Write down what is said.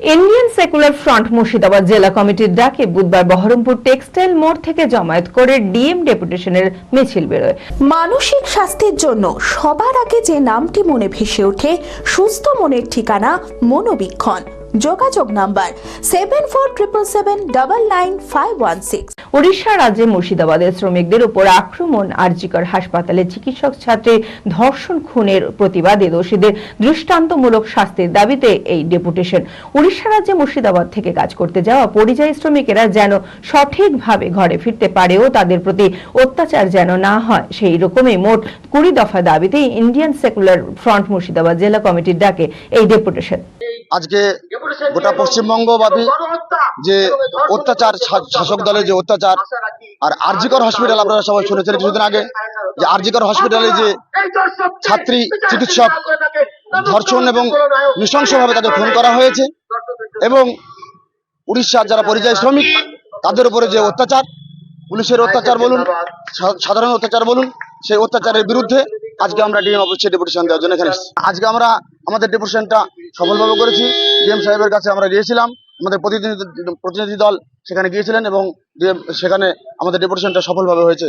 Indian secular front Murshidabad জেলা কমিটির ডাকে বুধবার বহরমপুর টেক্সটাইল মোড় থেকে জমায়েত করে ডিএম ডেপুটেশনের মিছিল বেরোয়। মানসিক স্বাস্থ্যের জন্য সবার আগে যে নামটি মনে ভেসে ওঠে, সুস্থ মনের ঠিকানা মনোবীক্ষণ। যোগাযোগ number seven four triple seven double nine five one six Odisha রাজ্যে মুর্শিদাবাদের শ্রমিকদের উপর আক্রমণ, আরজিকর হাসপাতালে চিকিৎসক ছাত্রী ধর্ষণ খুনের প্রতিবাদে দোষীদের দৃষ্টান্তমূলক শাস্তির দাবিতে এই ডেপুটেশন। উড়িষ্যা রাজ্যে মুর্শিদাবাদ থেকে কাজ করতে যাওয়া পরিযায়ী শ্রমিকেরা যেন সঠিকভাবে ঘরে ফিরতে পারে ও তাদের প্রতি অত্যাচার যেন না হয়, সেই রকমই মোট কুড়ি দফা দাবিতে ইন্ডিয়ান সেকুলার ফ্রন্ট মুর্শিদাবাদ জেলা কমিটির ডাকে এই ডেপুটেশন। আজকে গোটা পশ্চিমবঙ্গব্যাপী যে অত্যাচার শাসক দলের যে অত্যাচার আর আরজিকর হসপিটাল আপনারা সবাই শুনেছেন কিছুদিন আগে যে আরজিকর হসপিটালে যে ছাত্রী চিকিৎসক ধর্ষণ এবং নৃশংসভাবে তাদের খুন করা হয়েছে এবং উড়িষ্যার যারা পরিযায়ী শ্রমিক তাদের উপরে যে অত্যাচার পুলিশের অত্যাচার বলুন সাধারণ অত্যাচার বলুন সেই অত্যাচারের বিরুদ্ধে আজকে আমরা ডিএম অফিসে ডেপুটেশন দেওয়ার জন্য এখানে আজকে আমরা আমাদের ডেপুটেশনটা সফলভাবে করেছি। ডিএম সাহেবের কাছে আমরা গিয়েছিলাম। আমাদের প্রতিনিধি প্রতিনিধি দল সেখানে গিয়েছিলেন এবং সেখানে আমাদের ডেপুটেশনটা সফলভাবে হয়েছে।